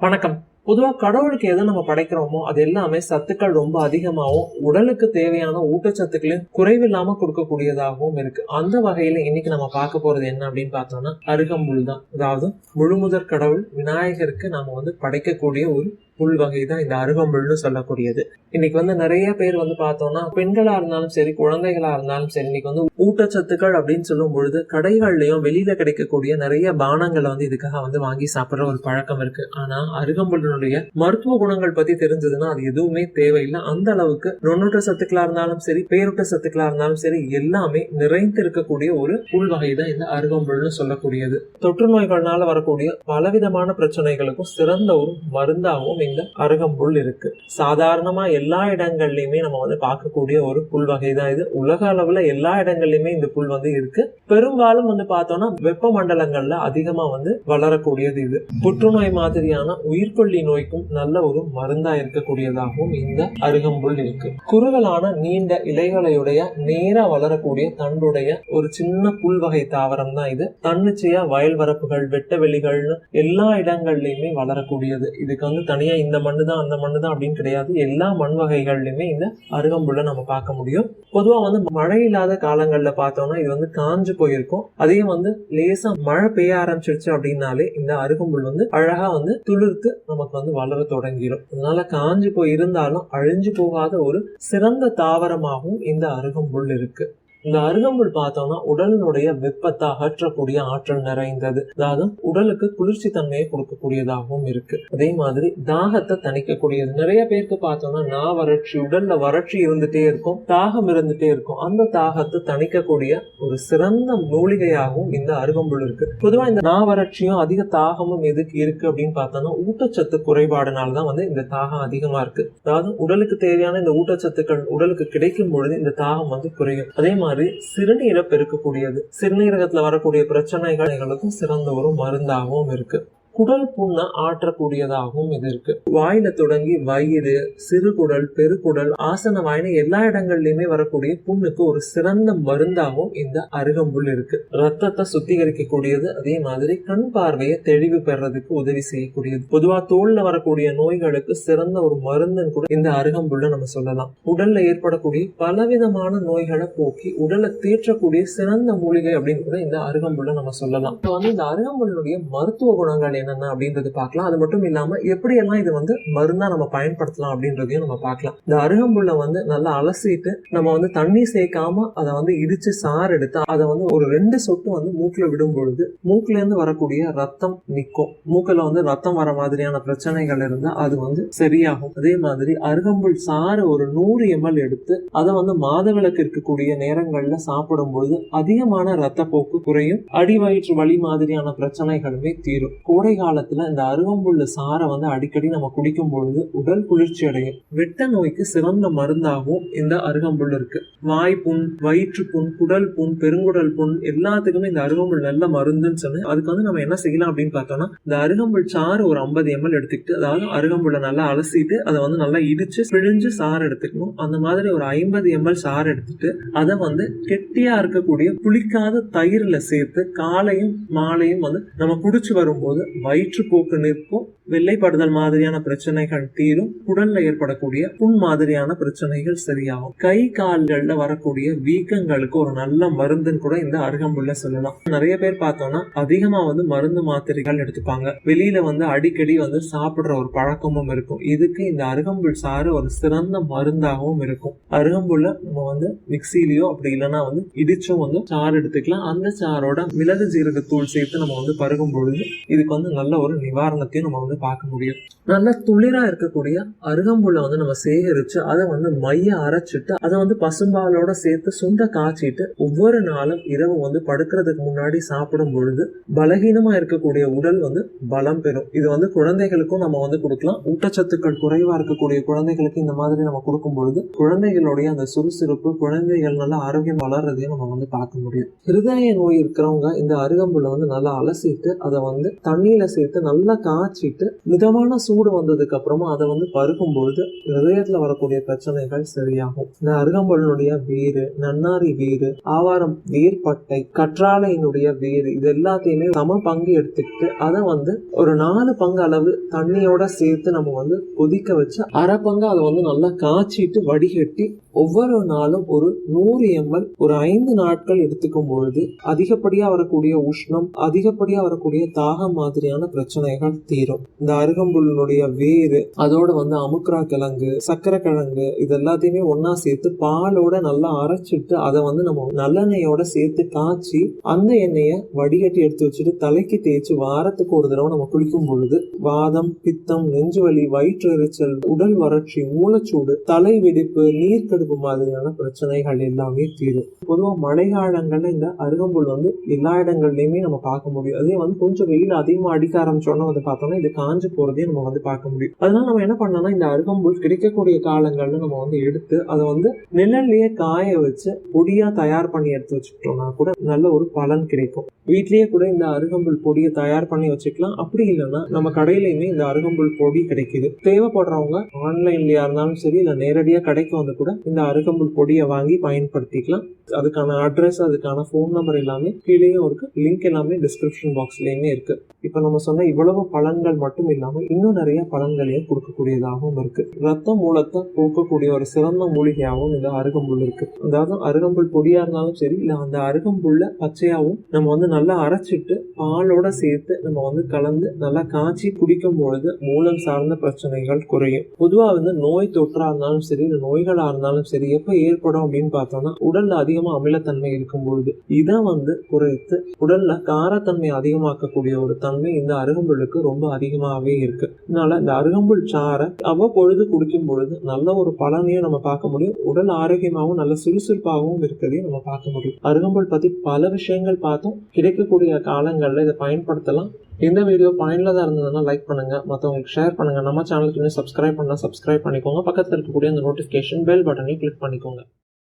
வணக்கம். பொதுவாக கடவுளுக்கு எதை நம்ம படைக்கிறோமோ அது எல்லாமே சத்துக்கள் ரொம்ப அதிகமாகவும் உடலுக்கு தேவையான ஊட்டச்சத்துக்களையும் குறைவில்லாம கொடுக்கக்கூடியதாகவும் இருக்கு. அந்த வகையில இன்னைக்கு நம்ம பார்க்க போறது என்ன அப்படின்னு பார்த்தோம்னா அருகம்புல் தான். அதாவது முழுமுதற் கடவுள் விநாயகருக்கு நாம வந்து படைக்கக்கூடிய ஒரு புல் வகை தான் இந்த அருகம்புல்னு சொல்லக்கூடியது. இன்னைக்கு வந்து நிறைய பேர் வந்து பார்த்தோம்னா பெண்களா இருந்தாலும் சரி குழந்தைகளா இருந்தாலும் சரி இன்னைக்கு வந்து ஊட்டச்சத்துக்கள் அப்படின்னு சொல்லும் பொழுது கடைகள்லயும் வெளியில கிடைக்கக்கூடிய நிறைய பானங்களை வந்து இதுக்காக வந்து வாங்கி சாப்பிடுற ஒரு பழக்கம் இருக்கு. ஆனா அருகம்புல்லினுடைய மருத்துவ குணங்கள் பத்தி தெரிஞ்சதுன்னா அது எதுவுமே தேவையில்லை. அந்த அளவுக்கு நுண்ணூட்ட சத்துக்களா இருந்தாலும் சரி பேரூட்ட சத்துக்களா இருந்தாலும் சரி எல்லாமே நிறைந்து இருக்கக்கூடிய ஒரு புல் வகை தான் இந்த அருகம்புல்னு சொல்லக்கூடியது. தொற்று நோய்கள்னால வரக்கூடிய பலவிதமான பிரச்சனைகளுக்கும் சிறந்த ஒரு மருந்தாகவும் இந்த அருகம்புல் இருக்கு. சாதாரணமா எல்லா இடங்கள்லயுமே நம்ம வந்து பார்க்கக்கூடிய ஒரு புல் வகை தான் இது. உலக அளவுல எல்லா இடங்கள்லயுமே இந்த புல் வந்து இருக்கு. பெரும்பாலும் வந்து பார்த்தோம்னா வெப்ப மண்டலங்கள்ல அதிகமா வந்து வளரக்கூடியது இது. புற்றுநோய் மாதிரியான உயிர்கொல்லி நோய்க்கும் நல்ல ஒரு மருந்தா இருக்கக்கூடியதாகவும் இந்த அருகம்புல் இருக்கு. குறுகலான நீண்ட இலைகளையுடைய நேரா வளரக்கூடிய தண்டுடைய ஒரு சின்ன புல் வகை தாவரம் தான் இது. தன்னிச்சையா வயல் வரப்புகள் வெட்ட வெளிகள்னு எல்லா இடங்கள்லயுமே வளரக்கூடியது. இதுக்கு வந்து தனியா இந்த மண்ணு தான் அந்த மண்ணு தான் அப்படின்னு கிடையாது. எல்லா மண் வகைகள்லையுமே இந்த அருகம்புல்லை நம்ம பார்க்க முடியும். பொதுவா வந்து மழை இல்லாத காலங்கள்ல பார்த்தோம்னா இது வந்து காஞ்சு போயிருக்கும். அதையும் வந்து லேசா மழை பெய்ய ஆரம்பிச்சிருச்சு அப்படின்னாலே இந்த அருகம்புல் வந்து அழகா வந்து துளிர்த்து நமக்கு வந்து வளர தொடங்கிடும் அதனால காஞ்சு போய் இருந்தாலும் அழிஞ்சு போகாத ஒரு சிறந்த தாவரமாகவும் இந்த அருகம்புல் இருக்கு. இந்த அருகம்புல் பார்த்தோம்னா உடலினுடைய வெப்பத்தை அகற்றக்கூடிய ஆற்றல் நிறைந்தது. அதாவது உடலுக்கு குளிர்ச்சி தன்மையை கொடுக்கக்கூடியதாகவும் இருக்கு. அதே மாதிரி தாகத்தை தணிக்கக்கூடியது. நிறைய பேருக்கு பார்த்தோம்னா நா வறட்சி உடல்ல வறட்சி இருந்துட்டே இருக்கும் தாகம் இருந்துட்டே இருக்கும். அந்த தாகத்தை தணிக்கக்கூடிய ஒரு சிறந்த மூலிகையாகவும் இந்த அருகம்புல் இருக்கு. பொதுவா இந்த நா வறட்சியும் அதிக தாகமும் எதுக்கு இருக்கு அப்படின்னு பார்த்தோம்னா ஊட்டச்சத்து குறைபாடுனால தான் வந்து இந்த தாகம் அதிகமா இருக்கு. அதாவது உடலுக்கு தேவையான இந்த ஊட்டச்சத்துக்கள் உடலுக்கு கிடைக்கும் பொழுது இந்த தாகம் வந்து குறையும். அதே மாதிரி சிறுநீரை பெருக்கக்கூடியது. சிறுநீரகத்துல வரக்கூடிய பிரச்சனைகளுக்கும் சிறந்த ஒரு மருந்தாகவும் இருக்கு. குடல் புண்ணை ஆற்றக்கூடியதாகவும் இது இருக்கு. வாயில தொடங்கி வயிறு சிறுகுடல் பெருக்குடல் ஆசன வாயின எல்லா இடங்கள்லயுமே வரக்கூடிய புண்ணுக்கு ஒரு சிறந்த மருந்தாகவும் இந்த அருகம்புல் இருக்கு. ரத்தத்தை சுத்திகரிக்கக்கூடியது அதே மாதிரி கண் பார்வையை தெளிவு பெறதுக்கு உதவி செய்யக்கூடியது. பொதுவா தோல்ல வரக்கூடிய நோய்களுக்கு சிறந்த ஒரு மருந்துன்னு கூட இந்த அருகம்புல்ல நம்ம சொல்லலாம். உடல்ல ஏற்படக்கூடிய பலவிதமான நோய்களை போக்கி உடலை தேற்றக்கூடிய சிறந்த மூலிகை அப்படின்னு கூட இந்த அருகம்புல்ல நம்ம சொல்லலாம். இப்ப வந்து இந்த அருகம்புல்லுடைய மருத்துவ குணங்கள் என்னென்ன அப்படின்றது பார்க்கலாம். அது மட்டும் இல்லாம எப்படியெல்லாம் இது வந்து மருந்தா நம்ம பயன்படுத்தலாம் அப்படின்றதையும் நம்ம பார்க்கலாம். இந்த அருகம்புல்லை வந்து நல்லா அலசிட்டு நம்ம வந்து தண்ணி சேர்க்காம அதை வந்து இடிச்சு சாறு எடுத்து அதை வந்து ஒரு ரெண்டு சொட்டு வந்து மூக்கில் விடும் பொழுது மூக்குல இருந்து வரக்கூடிய ரத்தம் நிற்கும் மூக்கில் வந்து ரத்தம் வர மாதிரியான பிரச்சனைகள் இருந்தால் அது வந்து சரியாகும். அதே மாதிரி அருகம்புல் சாறு ஒரு நூறு எம்எல் எடுத்து அதை வந்து மாதவிளக்கு இருக்கக்கூடிய நேரங்களில் சாப்பிடும் பொழுது அதிகமான ரத்தப்போக்கு குறையும். அடிவயிற்று வலி மாதிரியான பிரச்சனைகளுமே தீரும். கோடை காலத்துல இந்த அருகம்புல்லு சாறை வந்து அடிக்கடி நம்ம குடிக்கும் பொழுது உடல் குளிர்ச்சி அடையும். வெட்ட நோய்க்கு சிறந்த மருந்தாகவும் இந்த அருகம்புல் இருக்கு. வாய்ப்புண் வயிற்று புண் குடல் புண் பெருங்குடல் புண் எல்லாத்துக்குமே இந்த அருகம்புல் நல்ல மருந்துன்னு சொன்னேன். அதுக்கு வந்து நம்ம என்ன செய்யலாம் அப்படின்னு பார்த்தோம்னா இந்த அருகம்புல் சாறு ஒரு ஐம்பது எம்எல் எடுத்துக்கிட்டு அதாவது அருகம்புல்லை நல்லா அலசிட்டு அதை வந்து நல்லா இடிச்சு பிழிஞ்சு சாறு எடுத்துக்கணும். அந்த மாதிரி ஒரு ஐம்பது எம்எல் சாறு எடுத்துட்டு அதை வந்து கெட்டியா இருக்கக்கூடிய புளிக்காத தயிர்ல சேர்த்து காலையும் மாலையும் வந்து நம்ம குடிச்சு வரும்போது வயிற்றுப்போக்கு நிற்கும். வெள்ளைப்படுதல் மாதிரியான பிரச்சனைகள் தீரும் உடல்ல ஏற்படக்கூடிய புண் மாதிரியான பிரச்சனைகள் சரியாகும். கை கால்கள்ல வரக்கூடிய வீக்கங்களுக்கு ஒரு நல்ல மருந்துன்னு கூட இந்த அருகம்புல்ல சொல்லலாம். நிறைய பேர் பார்த்தோம்னா அதிகமா வந்து மருந்து மாத்திரைகள் எடுத்துப்பாங்க. வெளியில வந்து அடிக்கடி வந்து சாப்பிடுற ஒரு பழக்கமும் இருக்கும். இதுக்கு இந்த அருகம்புல் சாறு ஒரு சிறந்த மருந்தாகவும் இருக்கும். அருகம்புல்ல நம்ம வந்து மிக்சிலயோ அப்படி இல்லைன்னா வந்து இடிச்சும் வந்து சாறு எடுத்துக்கலாம். அந்த சாரோட மிளகு ஜீரகத்தூள் சேர்த்து நம்ம வந்து பருகும் பொழுது இதுக்கு வந்து நல்ல ஒரு நிவாரணத்தையும் நம்ம வந்து பார்க்க முடியும். நல்ல துளிரா இருக்கக்கூடிய அருகம்புல்லை வந்து நம்ம சேகரிச்சு அதை வந்து மைய அரைச்சிட்டு அதை வந்து பசும்பாலோட சேர்த்து சுண்ட காய்ச்சிட்டு ஒவ்வொரு நாளும் இரவு வந்து படுக்கிறதுக்கு முன்னாடி சாப்பிடும் பொழுது பலகீனமா இருக்கக்கூடிய உடல் வந்து பலம் பெறும். இது வந்து குழந்தைகளுக்கும் நம்ம வந்து கொடுக்கலாம். ஊட்டச்சத்துக்கள் குறைவா இருக்கக்கூடிய குழந்தைகளுக்கு இந்த மாதிரி நம்ம கொடுக்கும் பொழுது குழந்தைகளுடைய அந்த சுறுசுறுப்பு குழந்தைகள் நல்லா ஆரோக்கியம் வளர்றதையும் நம்ம வந்து பார்க்க முடியும். ஹிருதய நோய் இருக்கிறவங்க இந்த அருகம்புல்லை வந்து நல்லா அலசிட்டு அதை வந்து தண்ணியில சேர்த்து நல்லா காய்ச்சிட்டு இருக்கு மிதமான சூடு வந்ததுக்கு அப்புறமா அதை வந்து பருகும் பொழுது ஹிருதயத்துல வரக்கூடிய பிரச்சனைகள் சரியாகும். இந்த அருகம்பழனுடைய வேறு நன்னாரி வேறு ஆவாரம் வேர்பட்டை கற்றாழையினுடைய வேறு இது எல்லாத்தையுமே சம பங்கு எடுத்துக்கிட்டு அதை வந்து ஒரு நாலு பங்கு அளவு தண்ணியோட சேர்த்து நம்ம வந்து கொதிக்க வச்சு அரை பங்கு அதை வந்து நல்லா காய்ச்சிட்டு வடிகட்டி ஒவ்வொரு நாளும் ஒரு நூறு எம்எல் ஒரு ஐந்து நாட்கள் எடுத்துக்கும் பொழுது அதிகப்படியா வரக்கூடிய உஷ்ணம் அதிகப்படியா வரக்கூடிய தாகம் மாதிரியான பிரச்சனைகள் தீரும். இந்த அருகம்புல்லுடைய வேறு அதோட வந்து அமுக்ரா கிழங்கு சக்கரை கிழங்கு இது எல்லாத்தையுமே ஒன்னா சேர்த்து பாலோட நல்லா அரைச்சிட்டு அதை வந்து நம்ம நல்லெண்ணெயோட சேர்த்து காய்ச்சி அந்த எண்ணெயை வடிகட்டி எடுத்து வச்சுட்டு தலைக்கு தேய்ச்சி வாரத்துக்கு ஒரு தடவை நம்ம குளிக்கும் பொழுது வாதம் பித்தம் நெஞ்சுவலி வயிற்றெரிச்சல் உடல் வறட்சி மூலச்சூடு தலை வெடிப்பு நீர்க்கடுப்பு மாதிரியான பிரச்சனைகள் எல்லாமே தீரும். பொதுவாக மழைக்காலங்கள்ல இந்த அருகம்புல் வந்து எல்லா இடங்கள்லயுமே நம்ம பார்க்க முடியும். அதே வந்து கொஞ்சம் வெயில் அதிகமாக அடிக்க ஆரம்பிச்சோன்னா வந்து பார்த்தோம்னா இது காஞ்சு போறதையும் நம்ம வந்து பார்க்க முடியும். அதனால நம்ம என்ன பண்ணோம்னா இந்த அருகம்புல் கிடைக்கக்கூடிய காலங்கள்னு நம்ம வந்து எடுத்து அதை வந்து நிழல்லையே காய வச்சு பொடியா தயார் பண்ணி எடுத்து வச்சுக்கிட்டோம்னா கூட நல்ல ஒரு பலன் கிடைக்கும். வீட்லயே கூட இந்த அருகம்புல் பொடியை தயார் பண்ணி வச்சுக்கலாம். அப்படி இல்லைன்னா நம்ம கடையிலயுமே இந்த அருகம்புல் பொடி கிடைக்குது. தேவைப்படுறவங்க ஆன்லைன்லயா இருந்தாலும் சரி இல்லை நேரடியா கடைக்கு வந்து கூட இந்த அருகம்புல் பொடியை வாங்கி பயன்படுத்திக்கலாம். அதுக்கான அட்ரஸ் அதுக்கான ஃபோன் நம்பர் எல்லாமே கீழேயும் இருக்கு. லிங்க் எல்லாமே டிஸ்கிரிப்ஷன் பாக்ஸ்லயுமே இருக்கு. இப்போ நம்ம சொன்ன இவ்வளவு பலன்கள் மட்டும் மட்டும் இல்லாமல் இன்னும் நிறைய பலன்களையும் கொடுக்கக்கூடியதாகவும் இருக்கு. ரத்த மூலத்தை போக்கக்கூடிய ஒரு சிறந்த மூலிகையாகவும் இந்த அருகம்புல் இருக்கு. அதாவது அருகம்புல் பொடியா இருந்தாலும் சரி இல்லை அந்த அருகம்புல்ல பச்சையாகவும் நம்ம வந்து நல்லா அரைச்சிட்டு பாலோட சேர்த்து நம்ம வந்து கலந்து நல்லா காய்ச்சி குடிக்கும் பொழுது மூலம் சார்ந்த பிரச்சனைகள் குறையும். பொதுவாக வந்து நோய் தொற்றா இருந்தாலும் சரி இல்லை நோய்களா இருந்தாலும் சரி எப்போ ஏற்படும் அப்படின்னு பார்த்தோம்னா உடல்ல அதிகமா அமிலத்தன்மை இருக்கும் பொழுது இதை வந்து குறைத்து உடல்ல காரத்தன்மை அதிகமாக்கக்கூடிய ஒரு தன்மை இந்த அருகம்புல்லுக்கு ரொம்ப அதிகமாக அதிகமாகவே இருக்கு. அதனால இந்த அருகம்புல் சாறை அவ்வப்பொழுது குடிக்கும் பொழுது நல்ல ஒரு பலனையும் நம்ம பார்க்க முடியும். உடல் ஆரோக்கியமாகவும் நல்ல சுறுசுறுப்பாகவும் இருக்கிறதையும் நம்ம பார்க்க முடியும். அருகம்புல் பத்தி பல விஷயங்கள் பார்த்தோம். கிடைக்கக்கூடிய காலங்களில் இதை பயன்படுத்தலாம். இந்த வீடியோ பயனுள்ளதாக இருந்ததுன்னா லைக் பண்ணுங்க. மற்றவங்களுக்கு ஷேர் பண்ணுங்க. நம்ம சேனலுக்கு இன்னும் சப்ஸ்கிரைப் பண்ணால் சப்ஸ்கிரைப் பண்ணிக்கோங்க. பக்கத்தில் இருக்கக்கூடிய அந்த நோட்டிஃபிகேஷன் பெல் பட்டனையும் கிளிக் பண்ணிக்கோங்க.